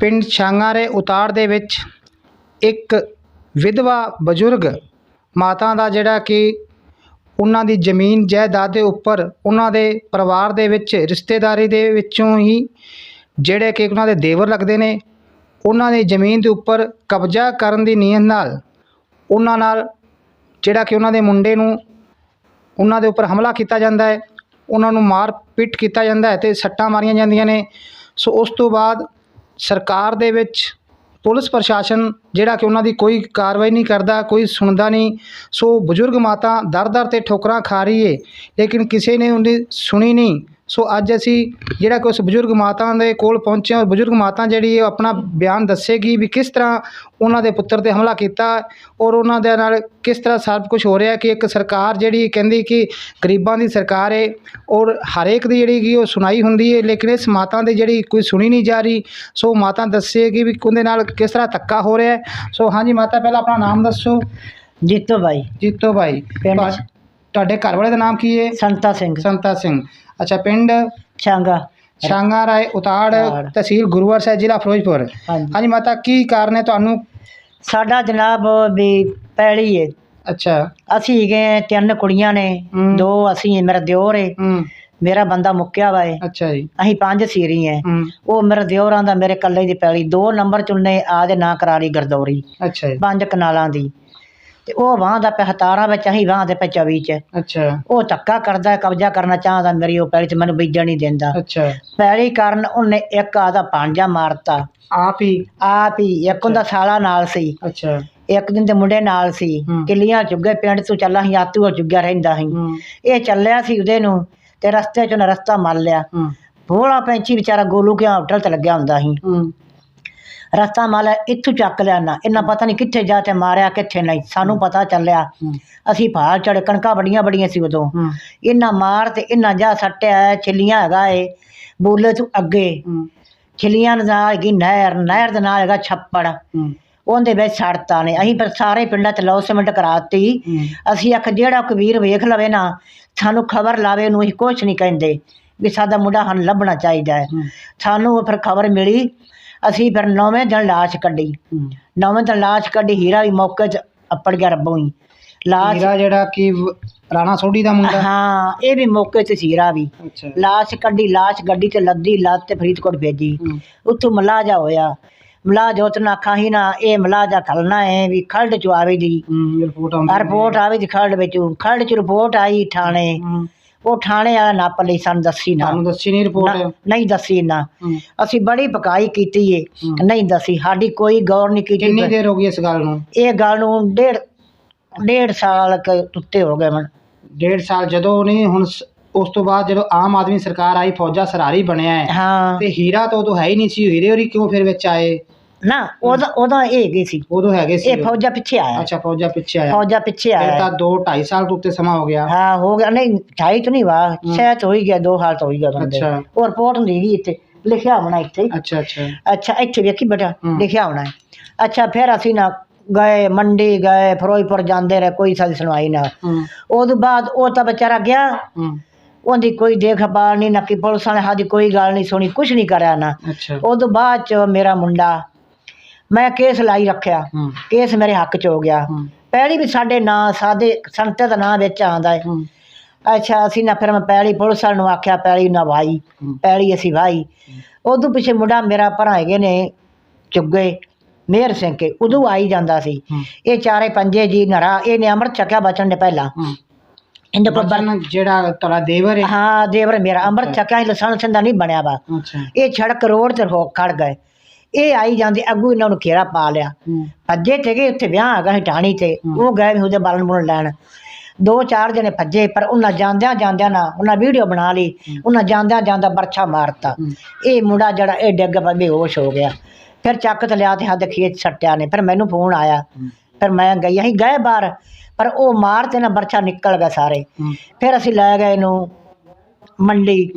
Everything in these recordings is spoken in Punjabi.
ਪਿੰਡ ਛਾਂਗਾਰੇ ਉਤਾੜ ਦੇ ਵਿੱਚ ਇੱਕ ਵਿਧਵਾ ਬਜ਼ੁਰਗ ਮਾਤਾ ਦਾ ਜਿਹੜਾ ਕਿ ਉਹਨਾਂ ਦੀ ਜ਼ਮੀਨ ਜਾਇਦਾਦ ਦੇ ਉੱਪਰ ਉਹਨਾਂ ਦੇ ਪਰਿਵਾਰ ਦੇ ਵਿੱਚ, ਰਿਸ਼ਤੇਦਾਰੀ ਦੇ ਵਿੱਚੋਂ ਹੀ ਜਿਹੜੇ ਕਿ ਉਹਨਾਂ ਦੇ ਦੇਵਰ ਲੱਗਦੇ ਨੇ, ਉਹਨਾਂ ਦੀ ਜ਼ਮੀਨ ਦੇ ਉੱਪਰ ਕਬਜ਼ਾ ਕਰਨ ਦੀ ਨੀਅਤ ਨਾਲ ਉਹਨਾਂ ਨਾਲ ਜਿਹੜਾ ਕਿ ਉਹਨਾਂ ਦੇ ਮੁੰਡੇ ਨੂੰ ਉਹਨਾਂ ਦੇ ਉੱਪਰ ਹਮਲਾ ਕੀਤਾ ਜਾਂਦਾ ਹੈ, ਉਹਨਾਂ ਨੂੰ ਮਾਰ ਪਿੱਟ ਕੀਤਾ ਜਾਂਦਾ ਹੈ ਤੇ ਸੱਟਾਂ ਮਾਰੀਆਂ ਜਾਂਦੀਆਂ ਨੇ। ਸੋ ਉਸ ਤੋਂ ਬਾਅਦ ਸਰਕਾਰ ਦੇ ਵਿੱਚ ਪੁਲਿਸ ਪ੍ਰਸ਼ਾਸਨ ਜਿਹੜਾ ਕਿ ਉਹਨਾਂ ਦੀ ਕੋਈ ਕਾਰਵਾਈ ਨਹੀਂ ਕਰਦਾ, ਕੋਈ ਸੁਣਦਾ ਨਹੀਂ। ਸੋ ਬਜ਼ੁਰਗ ਮਾਤਾ ਦਰ ਦਰ ਤੇ ਠੋਕਰਾਂ ਖਾ ਰਹੀ ਏ, ਲੇਕਿਨ ਕਿਸੇ ਨੇ ਉਹਦੀ ਸੁਣੀ ਨਹੀਂ। ਸੋ ਅੱਜ ਅਸੀਂ ਜਿਹੜਾ ਕਿ ਉਸ ਬਜ਼ੁਰਗ ਮਾਤਾ ਦੇ ਕੋਲ ਪਹੁੰਚੇ ਹਾਂ ਬਜ਼ੁਰਗ ਮਾਤਾ ਜਿਹੜੀ ਹੈ ਉਹ ਆਪਣਾ ਬਿਆਨ ਦੱਸੇਗੀ ਵੀ ਕਿਸ ਤਰ੍ਹਾਂ ਉਹਨਾਂ ਦੇ ਪੁੱਤਰ ਤੇ ਹਮਲਾ ਕੀਤਾ ਔਰ ਉਹਨਾਂ ਦੇ ਨਾਲ ਕਿਸ ਤਰ੍ਹਾਂ ਸਭ ਕੁਝ ਹੋ ਰਿਹਾ ਕਿ ਇੱਕ ਸਰਕਾਰ ਜਿਹੜੀ ਕਹਿੰਦੀ ਕਿ ਗਰੀਬਾਂ ਦੀ ਸਰਕਾਰ ਹੈ ਔਰ ਹਰੇਕ ਦੀ ਜਿਹੜੀ ਕਿ ਉਹ ਸੁਣਾਈ ਹੁੰਦੀ ਹੈ ਲੇਕਿਨ ਇਸ ਮਾਤਾ ਦੀ ਜਿਹੜੀ ਕੋਈ ਸੁਣੀ ਨਹੀਂ ਜਾ ਰਹੀ। ਸੋ ਮਾਤਾ ਦੱਸੇਗੀ ਵੀ ਉਹਦੇ ਨਾਲ ਕਿਸ ਤਰ੍ਹਾਂ ਧੱਕਾ ਹੋ ਰਿਹਾ। ਸੋ ਹਾਂਜੀ ਮਾਤਾ ਪਹਿਲਾਂ ਆਪਣਾ ਨਾਮ ਦੱਸੋ। ਜੀਤੋ ਬਾਈ। ਜੀਤੋ ਭਾਈ ਪਿੰਡ ਤੁਹਾਡੇ ਘਰ ਵਾਲੇ ਦਾ ਨਾਮ ਕੀ ਹੈ ਸੰਤਾ ਸਿੰਘ। ਸੰਤਾ ਸਿੰਘ। ਅੱਛਾ ਪਿੰਡ? ਛਾਂਗਾ। ਛਾਂਗਾ ਰਾਏ ਉਤਾੜ ਉਤਾੜ। ਤਹਿਸੀਲ ਗੁਰੂਵਾਰ ਸਾਹਿਬ ਜ਼ਿਲ੍ਹਾ ਫਿਰੋਜ਼ਪੁਰ। ਹਾਂਜੀ। ਹਾਂਜੀ ਮਾਤਾ ਕੀ ਕਾਰਨ ਹੈ ਤੁਹਾਨੂੰ? ਸਾਡਾ ਜਨਾਬ ਵੀ ਪੈਲੀ ਏ। ਅੱਛਾ। ਅਸੀਂ ਗਏ ਤਿੰਨ ਕੁੜੀਆਂ ਨੇ। ਹੂੰ। ਦੋ ਅਸੀਂ ਮੇਰਾ ਦਿਓਰ ਏ। ਹੂੰ। ਮੇਰਾ ਬੰਦਾ ਮੁੱਕਿਆ ਵਾ ਏ। ਅੱਛਾ ਜੀ। ਅਸੀਂ ਪੰਜ ਸੀਰੀ ਹੂੰ। ਉਹ ਮੇਰੇ ਦਿਓਰਾਂ ਦਾ ਮੇਰੇ ਕੱਲੇ ਦੀ ਪੈਲੀ। ਦੋ ਨੰਬਰ ਚੁੰਨੇ ਆ ਦੇ ਨਾਂ ਕਰਾ ਲਈ ਗਰਦੌਰੀ। ਅੱਛਾ ਜੀ। ਪੰਜ ਕਨਾਲਾਂ ਦੀ। ਤੇ ਉਹ ਵਾਹ ਦਾ ਪਹਿਤਾਰਾਂ ਵਿੱਚ ਅਸੀਂ ਵਾਹ ਦੇ ਪਚਵੀ ਚ। ਅੱਛਾ। ਉਹ ਧੱਕਾ ਕਰਦਾ ਕਬਜ਼ਾ ਕਰਨਾ ਚਾਹਦਾ ਮੇਰੀ ਉਹ ਪੈਲੀ ਤੇ ਮੈਨੂੰ ਬੀਜਣ ਨਹੀਂ ਦਿੰਦਾ। ਅੱਛਾ। ਪੈਲੀ ਕਾਰਨ ਉਹਨੇ ਇੱਕ ਆਦਾ ਭਾਂਜਾ ਮਾਰਤਾ। ਆਪ ਹੀ? ਆਪ ਹੀ ਇੱਕ ਉਹਦਾ ਸਾਲਾ ਨਾਲ ਸੀ। ਅੱਛਾ। ਇੱਕ ਦਿਨ ਤੇ ਮੁੰਡੇ ਨਾਲ ਸੀ। ਹੂੰ। ਕਿੱਲੀਆਂ ਚੁੱਗੇ ਪਿੰਡ ਤੋਂ ਚੱਲਾ ਸੀ ਆਤੂ ਚੁੱਗਿਆ ਰਹਿੰਦਾ ਸੀ। ਹੂੰ। ਇਹ ਚੱਲਿਆ ਸੀ ਉਹਦੇ ਨੂੰ ਤੇ ਰਸਤੇ 'ਚ ਉਹਨੇ ਰਸਤਾ ਮੰਨ ਲਿਆ। ਹੂੰ। ਭੋਲਾ ਪੈਂਚੀ ਵਿਚਾਰਾ ਗੋਲੂ ਕਿਆ ਹੋਟਲ ਤੇ ਲੱਗਿਆ ਹੁੰਦਾ ਸੀ? ਹੂੰ। ਰਸਤਾ ਮੰਨ ਲਿਆ ਇੱਥੋਂ ਚੱਕ ਲਿਆ ਨਾ ਇਹਨਾਂ ਪਤਾ ਨਹੀਂ ਕਿੱਥੇ ਜਾ ਤੇ ਮਾਰਿਆ ਕਿੱਥੇ ਨਹੀਂ ਸਾਨੂੰ ਪਤਾ ਚੱਲਿਆ। ਅਸੀਂ ਭਾਲ ਚੜੇ ਕਣਕਾਂ ਬੜੀਆਂ ਬੜੀਆਂ ਸੀ ਉਦੋਂ। ਇਹਨਾਂ ਮਾਰ ਤੇ ਇਹਨਾਂ ਜਾ ਸੱਟਿਆ ਛਿੱਲੀਆਂ ਹੈਗਾ ਏ ਬੋਲੇ ਤੋਂ ਅੱਗੇ। ਛਿੱਲੀਆਂ ਨਾਲ ਹੈਗੀ ਨਹਿਰ ਨਹਿਰ ਦੇ ਨਾਲ ਹੈਗਾ ਛੱਪੜ। ਉਹਦੇ ਵਿੱਚ ਛੱਡਤਾ ਨੇ। ਅਸੀਂ ਫਿਰ ਸਾਰੇ ਪਿੰਡਾਂ 'ਚ ਲੌਸਮੈਂਟ ਕਰਾਤੀ। ਹੂੰ। ਅਸੀਂ ਆਖ ਜਿਹੜਾ ਕੋਈ ਵੀਰ ਵੇਖ ਲਵੇ ਨਾ ਸਾਨੂੰ ਖਬਰ ਲਾਵੇ ਉਹਨੂੰ ਅਸੀਂ ਕੁਛ ਨਹੀਂ ਕਹਿੰਦੇ। ਵੀ ਸਾਡਾ ਮੁੰਡਾ ਸਾਨੂੰ ਲੱਭਣਾ ਚਾਹੀਦਾ ਹੈ। ਸਾਨੂੰ ਫਿਰ ਖਬਰ ਮਿਲੀ। ਅਸੀਂ ਫਿਰ ਨੌਵੇਂ ਦਿਨ ਲਾਸ਼ ਕੱਢੀ। ਨੌਵੇਂ ਦਿਨ ਲਾਸ਼ ਕੱਢੀ ਹੀਰਾ ਵੀ ਮੌਕੇ 'ਚ ਅੱਪੜ ਗਿਆ ਰੱਬੋਂ ਹੀ। ਲਾਸ਼ ਮੇਰਾ ਜਿਹੜਾ ਕਿ ਵ- ਰਾਣਾ ਸੋਢੀ ਦਾ ਮੁੰਡਾ? ਹਾਂ ਇਹ ਵੀ ਮੌਕੇ 'ਤੇ ਸੀ ਹੀਰਾ ਵੀ। ਅੱਛਾ। ਲਾਸ਼ ਕੱਢੀ ਲਾਸ਼ ਗੱਡੀ 'ਚ ਲੱਦੀ ਲੱਦ ਤੇ ਫਰੀਦਕੋਟ ਭੇਜੀ। ਹੂੰ। ਉੱਥੋਂ ਮਲਾਜਾ ਹੋਇਆ। ਮਲਾਜਾ ਉਤਨਾ ਆਖਾਂ ਹੀ ਨਾ ਇਹ ਮਲਾਜਾ ਖਲਣਾ ਹੈ ਵੀ ਖਲਡ ਚ ਆਵੇ ਦੀ ਹੂੰ ਰਿਪੋਰਟ ਆਉਂਦੀ ਰਿਪੋਰਟ ਆਵੇ ਦੀ ਖਲਡ ਵਿੱਚ। ਖਲਡ ਚ ਰਿਪੋਰਟ ਆਈ ਥਾਣੇ। ਹੂੰ। ਉਹ ਥਾਣੇ ਵਾਲਾ ਨੱਪ ਲਈ ਸਾਨੂੰ ਦੱਸੀ ਨਾ। ਤੁਹਾਨੂੰ ਦੱਸੀ ਨਹੀਂ ਰਿਪੋਰਟ ਨਾ- ਨਹੀਂ ਦੱਸੀ ਨਾ। ਅਸੀਂ ਬੜੀ ਪਕਾਈ ਕੀਤੀ ਏ। ਨਹੀਂ ਦੱਸੀ। ਸਾਡੀ ਕੋਈ ਗੌਰ ਨਹੀਂ ਕਿੰਨੀ ਕੀਤੀ ਦੇਰ ਹੋ ਗਈ ਇਸ ਗੱਲ ਨੂੰ? ਇਹ ਗੱਲ ਨੂੰ ਡੇਢ ਡੇਢ ਸਾਲ ਕੁ ਉੱਤੇ ਹੋ ਗਏ ਮਨ ਡੇਢ ਸਾਲ ਜਦੋਂ ਨਹੀਂ ਹੁਣ ਉਸ ਤੋਂ ਬਾਅਦ ਜਦੋਂ ਆਮ ਆਦਮੀ ਸਰਕਾਰ ਆਈ ਫੌਜਾ ਸਰਾਰੀ ਬਣਿਆ ਹੈ। ਤੇ ਹੀਰਾ ਤਾਂ ਉਦੋਂ ਹੈ ਹੀ ਨਹੀਂ ਸੀ ਹੀਰੇ ਹੋਰੀ ਕਿਉਂ ਫਿਰ ਵਿੱਚ ਆਏ? ਨਾ ਉਹਦਾ ਉਹਦਾ ਇਹ ਗਈ ਸੀ। ਉਦੋਂ ਹੈਗੇ ਸੀ। ਇਹ। ਫੌਜਾ ਪਿੱਛੇ ਆਇਆ। ਅੱਛਾ ਫੌਜਾ ਪਿੱਛੇ ਆਇਆ। ਫੌਜਾ ਪਿੱਛੇ ਫਿਰ ਆਇਆ। ਤਾਂ 2 2.5 ਸਾਲ ਤੋਂ ਉੱਤੇ ਸਮਾਂ ਹੋ ਗਿਆ। ਹਾਂ ਹੋ ਗਿਆ। ਨਹੀਂ ਢਾਈ ਤਾਂ ਨਹੀਂ ਵਾ। ਸ਼ਾਇਦ ਹੋ ਹੀ ਗਿਆ ਦੋ ਹਾਲ ਤਾਂ ਹੋ ਗਿਆ ਬੰਦੇ। ਅੱਛਾ। ਉਹ ਰਿਪੋਰਟ ਹੁੰਦੀ ਗਈ ਇੱਥੇ। ਲਿਖਿਆ ਹੋਣਾ ਇੱਥੇ। ਅੱਛਾ ਅੱਛਾ। ਅੱਛਾ ਇੱਥੇ ਵੇਖੀ ਬੇਟਾ। ਲਿਖਿਆ ਹੋਣਾ। ਹੈ। ਅੱਛਾ ਫਿਰ ਅਸੀਂ ਨਾ ਗਏ ਮੰਡੀ ਗਏ ਫਿਰੋਜ਼ਪੁਰ ਜਾਂਦੇ ਰਹੇ। ਕੋਈ ਸਾਡੀ ਸੁਣਵਾਈ ਨਾ ਹੂੰ। ਉਹਦੇ ਬਾਅਦ ਉਹ ਤਾਂ ਵਿਚਾਰਾ ਗਿਆ। ਹੂੰ। ਉਹਦੀ ਕੋਈ ਦੇਖਭਾਲ ਨਹੀਂ ਨਾ ਕਿ ਪੁਲਿਸ ਨੇ ਸਾਡੀ ਕੋਈ ਗੱਲ ਨਹੀਂ ਸੁਣੀ ਕੁਝ ਨਹੀਂ ਕਰਿਆ ਨਾ। ਅੱਛਾ। ਉਹਦੇ ਬਾਅਦ ਚ ਮੇਰਾ ਮੁੰਡਾ ਮੈਂ ਕੇਸ ਲਾਈ ਰੱਖਿਆ। ਕੇਸ ਮੇਰੇ ਹੱਕ ਚ ਹੋ ਗਿਆ। ਪਹਿਲੀ ਵੀ ਸਾਡੇ ਨਾਂ ਸਾਦੇ ਸੰਤੇ ਦਾ ਨਾਂ ਵਿੱਚ ਆਂਦਾ ਹੈ। ਅੱਛਾ ਅਸੀਂ ਨਾ ਫਿਰ ਮੈਂ ਪੈਲੀ ਪੁਲਿਸ ਵਾਲੇ ਨੂੰ ਆਖਿਆ ਪੈਲੀ ਨਾ ਵਾਈ। ਪੈਲੀ ਅਸੀਂ ਵਾਈ। ਉਦੋਂ ਪਿੱਛੇ ਮੁੰਡਾ ਮੇਰਾ ਭਰਾ ਹੈਗੇ ਨੇ ਚੁੱਗੇ ਮੇਹਰ ਸਿੰਘ ਕੇ ਉਦੋਂ ਆਈ ਜਾਂਦਾ ਸੀ। ਇਹ ਚਾਰੇ ਪੰਜੇ ਜੀ ਨਰਾ ਇਹਨੇ ਅੰਮ੍ਰਿਤ ਛਕਿਆ ਬਚਣ ਦੇ ਪਹਿਲਾਂ। ਇਹਦੇ ਕੋਲ ਬਰ- ਬਚਨ ਜਿਹੜਾ ਤੁਹਾਡਾ ਦੇਵਰ ਹੈ। ਹਾਂ ਦੇਵਰ ਮੇਰਾ ਅੰਮ੍ਰਿਤ ਛਕਿਆ ਹੀ ਲਸਣ ਸੰਦਾ ਨਹੀਂ ਬਣਿਆ ਵਾ। ਇਹ ਸੜਕ ਰੋਡ ਤੇ ਹੋ ਖੜ ਗਏ। ਇਹ ਆਈ ਜਾਂਦੇ ਅੱਗੂ ਇਹਨਾਂ ਨੂੰ ਘੇਰਾ ਪਾ ਲਿਆ। ਭੱਜੇ ਤੇ ਗਏ ਉੱਥੇ ਵਿਆਹ ਹੈਗਾ ਸੀ ਟਾਣੀ ਤੇ ਉਹ ਗਏ ਉਹਦੇ ਬਾਲਣ ਬੁਲਣ ਲੈਣ। ਦੋ ਚਾਰ ਜਣੇ ਭੱਜੇ ਪਰ ਉਹਨਾਂ ਜਾਂਦਿਆਂ ਜਾਂਦਿਆਂ ਨਾ ਉਹਨਾਂ ਵੀਡੀਓ ਬਣਾ ਲਈ ਉਹਨਾਂ ਜਾਂਦਿਆਂ ਜਾਂਦਾ ਬਰਛਾ ਮਾਰਤਾ। ਇਹ ਮੁੰਡਾ ਜਿਹੜਾ ਇਹ ਡਿੱਗ ਪਾ ਬੇਹੋਸ਼ ਹੋ ਗਿਆ। ਫਿਰ ਚੱਕ ਤੇ ਲਿਆ ਤੇ ਹੱਦ ਖੇਤ ਸੱਟਿਆ ਨੇ ਫਿਰ ਮੈਨੂੰ ਫੋਨ ਆਇਆ। ਫਿਰ ਮੈਂ ਗਈ ਅਸੀਂ ਗਏ ਬਾਹਰ ਪਰ ਉਹ ਮਾਰ ਤੇ ਨਾ ਬਰਛਾ ਨਿਕਲ ਗਿਆ ਸਾਰੇ। ਫਿਰ ਅਸੀਂ ਲੈ ਗਏ ਇਹਨੂੰ। ਮੰਡੀ।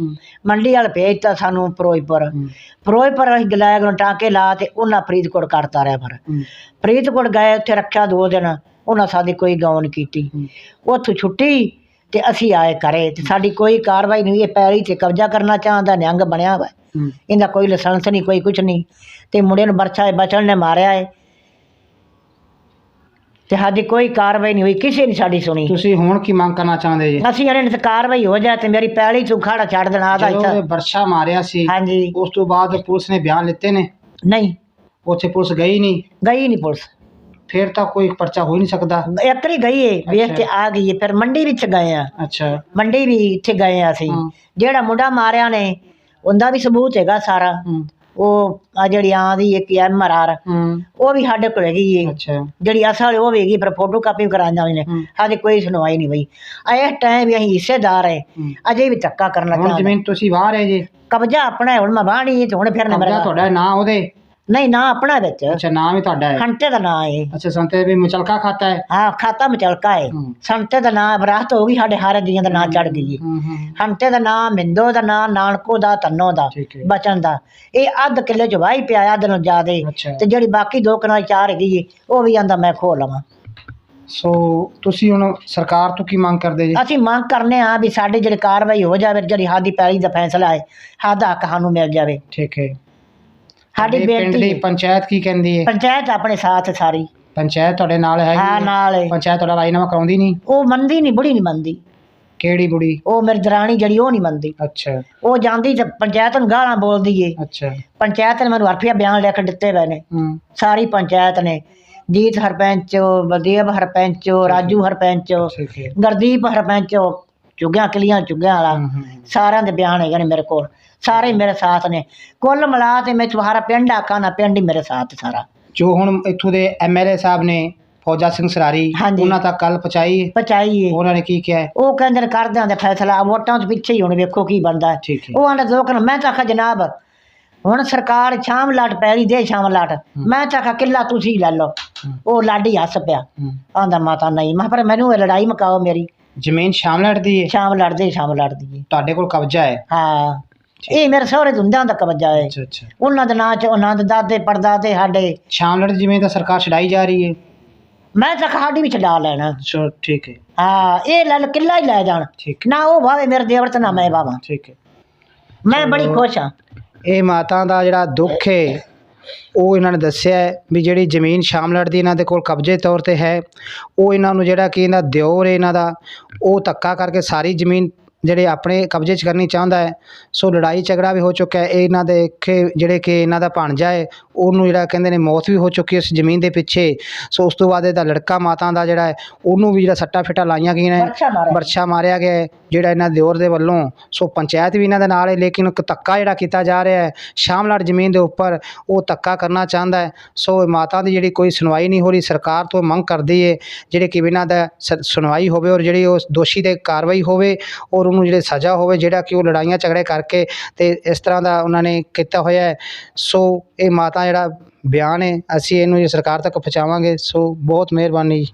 ਮੰਡੀ ਵਾਲ ਭੇਜਤਾ ਸਾਨੂੰ ਫਿਰੋਜ਼ਪੁਰ। ਫਿਰੋਜ਼ਪੁਰ ਅਸੀਂ ਲੈ ਗਏ ਟਾਂਕੇ ਲਾ ਤੇ ਉਹਨਾਂ ਫਰੀਦਕੋਟ ਕਰਤਾ ਰਿਹਾ ਫਿਰ। ਫਰੀਦਕੋਟ ਗਏ ਉੱਥੇ ਰੱਖਿਆ ਦੋ ਦਿਨ। ਉਹਨਾਂ ਸਾਡੀ ਕੋਈ ਨਹੀਂ ਕੀਤੀ। ਉੱਥੋਂ ਛੁੱਟੀ ਤੇ ਅਸੀਂ ਆਏ ਘਰੇ ਤੇ ਸਾਡੀ ਕੋਈ ਕਾਰਵਾਈ ਨਹੀਂ। ਇਹ ਪੈਰੀ ਤੇ ਕਬਜ਼ਾ ਕਰਨਾ ਚਾਹੁੰਦਾ ਨਿਹੰਗ ਬਣਿਆ ਵਾ। ਇਹਦਾ ਕੋਈ ਲਾਇਸੈਂਸ ਨਹੀਂ ਕੋਈ ਕੁਝ ਨਹੀਂ ਤੇ ਮੁੰਡੇ ਨੂੰ ਬਰਛਾ ਬਚਣ ਨੇ ਮਾਰਿਆ ਹੈ ਤੇ ਸਾਡੀ ਕੋਈ ਕਾਰਵਾਈ ਨਹੀਂ ਹੋਈ ਕਿਸੇ ਨੇ ਸਾਡੀ ਸੁਣੀ। ਤੁਸੀਂ ਹੁਣ ਕੀ ਮੰਗ ਕਰਨਾ ਚਾਹੁੰਦੇ ਜੀ? ਅਸੀਂ ਇਹਨਾਂ ਤੇ ਕਾਰਵਾਈ ਹੋ ਜਾਏ ਤੇ ਮੇਰੀ ਪੈਲੀ ਤੂੰ ਖਾੜਾ ਛੱਡ ਦੇਣਾ ਆਦਾ ਜਦੋਂ ਇਹ ਵਰਸ਼ਾ ਮਾਰਿਆ ਸੀ ਹਾਂਜੀ। ਉਸ ਤੋਂ ਬਾਅਦ ਪੁਲਿਸ ਨੇ ਬਿਆਨ ਲਿੱਤੇ ਨੇ? ਨਹੀਂ। ਉੱਥੇ ਪੁਲਿਸ ਗਈ ਨਹੀਂ? ਗਈ ਨਹੀਂ ਪੁਲਿਸ। ਫਿਰ ਤਾਂ ਕੋਈ ਪਰਚਾ ਹੋ ਹੀ ਨਹੀਂ ਸਕਦਾ। ਇੱਕਰੀ ਗਈ ਏ ਵੇਖ ਕੇ ਆ ਗਈ ਏ ਫਿਰ ਮੰਡੀ ਵਿੱਚ ਗਏ ਆ। ਅੱਛਾ। ਮੰਡੀ ਵੀ ਇੱਥੇ ਗਏ ਆ ਅਸੀਂ। ਹਾਂ। ਜਿਹੜਾ ਮੁੰਡਾ ਮਾਰਿਆ ਨੇ ਉਹਦਾ ਵੀ ਸਬੂਤ ਹੈਗਾ ਸਾਰਾ। ਹੂੰ। ਉਹ ਆ ਜਿਹੜੀ ਆਂ ਦੀ ਇੱਕ ਐਮ ਆਰ ਹੂੰ। ਉਹ ਵੀ ਸਾਡੇ ਕੋਲ ਹੈਗੀ ਏ। ਅੱਛਾ। ਜਿਹੜੀ ਅਸਲ ਉਹ ਵੇਗੀ ਪਰ ਫੋਟੋ ਕਾਪੀ ਕਰਾਈਆਂ ਹੋਈਆਂ ਨੇ। ਹੂੰ। ਸਾਡੀ ਕੋਈ ਸੁਣਵਾਈ ਨਹੀਂ ਬਈ। ਇਸ ਟਾਈਮ ਵੀ ਅਸੀਂ ਹਿੱਸੇਦਾਰ ਹੈ ਹੂੰ। ਅਜੇ ਵੀ ਧੱਕਾ ਕਰਨਾ ਹੁਣ ਚਾਹੁੰਦੇ ਜ਼ਮੀਨ ਤੁਸੀਂ ਵਾਹ ਰਹੇ ਜੀ। ਕਬਜ਼ਾ ਆਪਣਾ ਹੈ ਹੁਣ ਮੈਂ ਬਾਣੀ ਹੈ ਤੇ ਹੁਣ ਫਿਰ ਨਾ ਕਬਜ਼ਾ ਮੇਰਾ ਤੁਹਾਡਾ ਨਾਂ ਉਹਦੇ। ਨਹੀਂ ਨਾ ਆਪਣਾ ਵਿੱਚ। ਅੱਛਾ ਨਾਮ ਹੀ ਤੁਹਾਡਾ ਹੈ। ਖੰਟੇ ਦਾ ਨਾਂ ਹੈ ਅੱਛਾ ਸੰਤੇ ਵੀ ਮੁਚਲਕਾ ਖਾਤਾ ਹੈ? ਹਾਂ ਖਾਤਾ ਮਚਲਕਾ ਹੈ। ਸੰਤੇ ਦਾ ਨਾਂ ਵਿਰਾਸਤ ਹੋ ਗਈ ਸਾਡੇ ਹਾਰੇ ਦੀਆਂ ਦਾ ਨਾਂ ਚੜ ਗਈ ਹੈ ਹੰਤੇ ਦਾ ਨਾਂ ਮਿੰਦੋ ਦਾ ਨਾਂ ਨਾਨਕੋ ਦਾ ਤੰਨੋ ਦਾ ਬਚਨ ਦਾ। ਇਹ ਅੱਧ ਕਿੱਲੇ ਚ ਵਾਹੀ ਪਿਆ ਅੱਧ ਨੂੰ ਜ਼ਿਆਦੇ ਤੇ ਜਿਹੜੀ ਬਾਕੀ ਦੋ ਕਨਾਲ ਚਾਰ ਏ ਉਹ ਵੀ ਆਂਦਾ ਮੈਂ ਖੋ ਲਵਾਂ। ਸੋ ਤੁਸੀਂ ਹੁਣ ਸਰਕਾਰ ਤੋਂ ਕੀ ਮੰਗ ਕਰਦੇ ਜੀ? ਅਸੀਂ ਮੰਗ ਕਰਨੇ ਆ ਵੀ ਸਾਡੀ ਜਿਹੜੀ ਕਾਰਵਾਈ ਹੋ ਜਾਵੇ ਜਿਹੜੀ ਸਾਡੀ ਪੈਲੀ ਦਾ ਫੈਸਲਾ ਹੈ ਸਾਡਾ ਹੱਕ ਸਾਨੂੰ ਮਿਲ ਜਾਵੇ। ਠੀਕ ਹੈ। ਸਾਡੀ ਪਿੰਡ ਦੀ ਪੰਚਾਇਤ ਕੀ ਕਹਿੰਦੀ ਹੈ ਪੰਚਾਇਤ ਆਪਣੇ ਸਾਥ ਸਾਰੀ। ਪੰਚਾਇਤ ਤੁਹਾਡੇ ਨਾਲ ਹੈ ਹਾਂ ਨਾਲ ਏ। ਪੰਚਾਇਤ ਤੁਹਾਡਾ ਰਾਜੀਨਾਮਾ ਕਰਾਉਂਦੀ ਨਹੀਂ? ਉਹ ਮੰਨਦੀ ਨਹੀਂ ਬੁੜੀ ਨਹੀਂ ਮੰਨਦੀ। ਕਿਹੜੀ ਬੁੜੀ? ਉਹ ਮੇਰੀ ਦਰਾਣੀ ਜਿਹੜੀ ਉਹ ਨਹੀਂ ਮੰਨਦੀ। ਅੱਛਾ। ਉਹ ਜਾਂਦੀ ਤੇ ਪੰਚਾਇਤ ਨੂੰ ਗਾਲਾਂ ਬੋਲਦੀ ਏ। ਅੱਛਾ। ਪੰਚਾਇਤ ਨੇ ਮੈਨੂੰ ਹਰਫੀਆ ਬਿਆਨ ਲਿਖ ਦਿੱਤੇ ਪਏ ਨੇ। ਹੂੰ। ਸਾਰੀ ਪੰਚਾਇਤ ਨੇ। ਜੀਤ ਹਰਪੰਚ ਬਲਦੇਵ ਹਰਪੰਚ ਰਾਜੂ ਹਰਪੰਚ ਠੀਕ ਹੈ ਗੁਰਦੀਪ ਹਰਪੰਚ ਚੁੱਗਿਆ ਕਿਲੀਆਂ ਚੁੱਗਿਆ ਵਾਲਾ। ਹੂੰ, ਹੂੰ। ਸਾਰਿਆਂ ਦੇ ਬਿਆਨ ਹੈਗੇ ਨੇ ਮੇਰੇ ਕੋਲ। ਸਾਰੇ ਮੇਰੇ ਸਾਥ ਨੇ। ਕੁੱਲ ਮਿਲਾ ਤੇ ਮੈਂ ਤੁਹਾਰਾ ਪਿੰਡ ਆਖਾਂ ਨਾ ਪਿੰਡ ਹੀ ਮੇਰੇ ਸਾਥ ਸਾਰਾ। ਜੋ ਹੁਣ ਇੱਥੋਂ ਦੇ ਐਮਐਲਏ ਸਾਹਿਬ ਨੇ ਫੌਜਾ ਸਿੰਘ ਸਰਾਰੀ ਹਾਂਜੀ। ਉਹਨਾਂ ਤੱਕ ਕੱਲ ਪਹੁੰਚਾਈ? ਪਚਾਈਏ ਉਹਨਾਂ ਨੇ ਕੀ ਕਿਹਾ? ਹੈ? ਉਹ ਕਹਿੰਦੇ ਨੇ ਕਰਦੇ ਆਂ ਫੈਸਲਾ ਵੋਟਾਂ ਤੋਂ ਪਿੱਛੇ ਹੀ ਹੁਣ ਵੇਖੋ ਕੀ ਬਣਦਾ। ਹੈ। ਠੀਕ ਹੈ। ਉਹ ਆਂਦਾ ਦੋ ਕਰ ਮੈਂ ਤਾਂ ਆਖਿਆ ਜਨਾਬ ਹੁਣ ਸਰਕਾਰ ਸ਼ਾਮ ਲਾਟ ਪੈਰੀ ਦੇ ਸ਼ਾਮ ਲਾਟ। ਮੈਂ ਤਾਂ ਆਖਿਆ ਕਿੱਲਾ ਤੁਸੀਂ ਲੈ ਲਓ। ਹੂੰ। ਉਹ ਲਾਡੀ ਹੱਸ ਪਿਆ। ਹੂੰ। ਆਂਦਾ ਮਾਤਾ ਨਹੀਂ ਮੈਂ ਕਿਹਾ, ਪਰ ਮੈਨੂੰ ਇਹ ਲੜਾਈ ਮਕਾਓ ਮੇਰੀ। ਜ਼ਮੀਨ ਸ਼ਾਮ ਲੜਦੀ ਹੈ ਸ਼ਾਮ ਲੜਦੇ ਸ਼ਾਮ ਲੜਦੀ ਏ। ਤੁਹਾਡੇ ਕੋਲ ਕਬਜ਼ਾ ਹੈ ਹਾਂ। ਇਹ ਮੇਰੇ ਸਹੁਰੇ ਦੁੰਦਿਆਂ ਦਾ ਕਬਜ਼ਾ ਹੈ ਅੱਛਾ ਅੱਛਾ। ਉਹਨਾਂ ਦੇ ਨਾਂ ਚ ਉਹਨਾਂ ਦੇ ਦਾਦੇ ਪੜਦਾਦੇ ਸਾਡੇ। ਸ਼ਾਮ ਲੜ ਜ਼ਮੀਨ ਤਾਂ ਸਰਕਾਰ ਛਡਾਈ ਜਾ ਰਹੀ ਹੈ ਮੈਂ ਤਾਂ ਸਾਡੀ ਵੀ ਛਡਾ ਲੈਣਾ। ਚਲੋ ਠੀਕ ਹੈ ਹਾਂ ਇਹ ਲੈ ਕਿੱਲਾ ਹੀ ਲੈ ਜਾਣ। ਠੀਕ ਨਾ ਉਹ ਭਾਵੇਂ ਮੇਰੇ ਦੇਵਰ ਤੇ ਨਾ ਮੈਂ ਭਾਵਾਂ ਠੀਕ ਹੈ ਮੈਂ ਬੜੀ ਖੁਸ਼ ਹਾਂ। ਇਹ ਮਾਤਾ ਦਾ ਜਿਹੜਾ ਦੁੱਖ ਹੈ ਉਹ ਇਹਨਾਂ ਨੇ ਦੱਸਿਆ ਵੀ ਜਿਹੜੀ ਜ਼ਮੀਨ ਸ਼ਾਮਲੜ ਦੀ ਇਹਨਾਂ ਦੇ ਕੋਲ ਕਬਜ਼ੇ ਤੌਰ ਤੇ ਹੈ ਉਹ ਇਹਨਾਂ ਨੂੰ ਜਿਹੜਾ ਕਿ ਇਹਨਾਂ ਦਿਓਰ ਇਹਨਾਂ ਦਾ ਉਹ ਧੱਕਾ ਕਰਕੇ ਸਾਰੀ ਜ਼ਮੀਨ ਜਿਹੜੇ ਆਪਣੇ ਕਬਜ਼ੇ 'ਚ ਕਰਨੀ ਚਾਹੁੰਦਾ ਹੈ ਸੋ ਲੜਾਈ ਝਗੜਾ ਵੀ ਹੋ ਚੁੱਕਾ ਹੈ ਇਹ ਇਹਨਾਂ ਦੇ ਖੇ- ਜਿਹੜੇ ਕਿ ਇਹਨਾਂ ਦਾ ਭਾਣਜਾ ਹੈ ਉਹਨੂੰ ਜਿਹੜਾ ਕਹਿੰਦੇ ਨੇ ਮੌਤ ਵੀ ਹੋ ਚੁੱਕੀ ਹੈ ਇਸ ਜ਼ਮੀਨ ਦੇ ਪਿੱਛੇ ਸੋ ਉਸ ਤੋਂ ਬਾਅਦ ਇਹਦਾ ਲੜਕਾ ਮਾਤਾ ਦਾ ਜਿਹੜਾ ਹੈ ਉਹਨੂੰ ਵੀ ਜਿਹੜਾ ਸੱਟਾ ਫਿੱਟਾ ਲਾਈਆਂ ਗਈਆਂ ਨੇ ਬਰਛਾ ਮਾਰਿਆ ਵਰਛਾ ਮਾਰਿਆ ਗਿਆ ਹੈ, ਜਿਹੜਾ ਇਹਨਾਂ ਦਿਓਰ ਦੇ ਵੱਲੋਂ ਸੋ ਪੰਚਾਇਤ ਵੀ ਇਹਨਾਂ ਦੇ ਨਾਲ ਹੈ ਲੇਕਿਨ ਇੱਕ ਧੱਕਾ ਜਿਹੜਾ ਕੀਤਾ ਜਾ ਰਿਹਾ ਹੈ ਸ਼ਾਮਲਾਟ ਜ਼ਮੀਨ ਦੇ ਉੱਪਰ ਉਹ ਧੱਕਾ ਕਰਨਾ ਚਾਹੁੰਦਾ ਹੈ ਸੋ ਇਹ ਮਾਤਾ ਦੀ ਜਿਹੜੀ ਕੋਈ ਸੁਣਵਾਈ ਨਹੀਂ ਹੋ ਰਹੀ ਸਰਕਾਰ ਤੋਂ ਮੰਗ ਕਰਦੀ ਹੈ ਜਿਹੜੇ ਕਿ ਇਹਨਾਂ ਦਾ ਸ- ਸੁਣਵਾਈ ਹੋਵੇ ਔਰ ਜਿਹੜੀ ਉਸ ਦੋਸ਼ੀ ਤੇ ਕਾਰਵਾਈ ਹੋਵੇ ਔਰ ਉਹਨੂੰ ਜਿਹੜੇ ਸਜ਼ਾ ਹੋਵੇ, ਜਿਹੜਾ ਕਿ ਉਹ ਲੜਾਈਆਂ ਝਗੜੇ ਕਰਕੇ ਤੇ ਇਸ ਤਰ੍ਹਾਂ ਦਾ ਉਹਨਾਂ ਨੇ ਕੀਤਾ ਹੋਇਆ ਹੈ। ਸੋ ਇਹ ਮਾਤਾ ਜਿਹੜਾ ਬਿਆਨ ਹੈ, ਅਸੀਂ ਇਹਨੂੰ ਸਰਕਾਰ ਤੱਕ ਪਹੁੰਚਾਵਾਂਗੇ। ਸੋ ਬਹੁਤ ਮਿਹਰਬਾਨੀ ਜੀ।